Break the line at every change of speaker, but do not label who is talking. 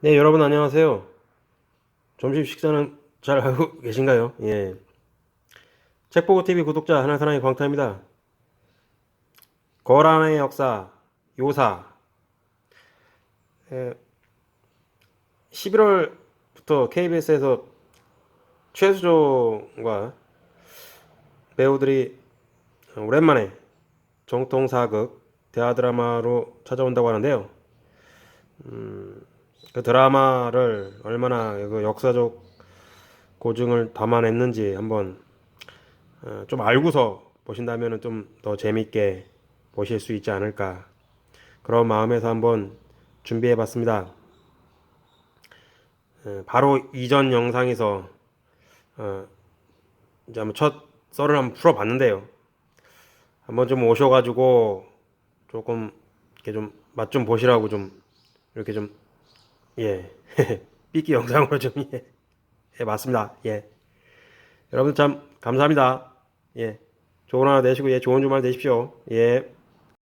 네, 여러분 안녕하세요. 점심 식사는 잘 하고 계신가요? 예. 책보고 TV 구독자 하나사랑의 광타입니다. 거란의 역사, 요사. 예, 11월부터 KBS에서 최수종과 배우들이 오랜만에 정통 사극 대하 드라마로 찾아온다고 하는데요. 그 드라마를 얼마나 그 역사적 고증을 담아냈는지 한번 어, 좀 알고서 보신다면 좀 더 재밌게 보실 수 있지 않을까 그런 마음에서 한번 준비해 봤습니다. 어, 바로 이전 영상에서 어, 이제 한번 첫 썰을 한번 풀어봤는데요. 한번 좀 오셔가지고 조금 이렇게 좀 맛 좀 보시라고 좀 이렇게 좀 예. 삐끼 영상으로 좀, 예. 예, 맞습니다. 예. 여러분 참 감사합니다. 예. 좋은 하나 되시고, 예, 좋은 주말 되십시오. 예.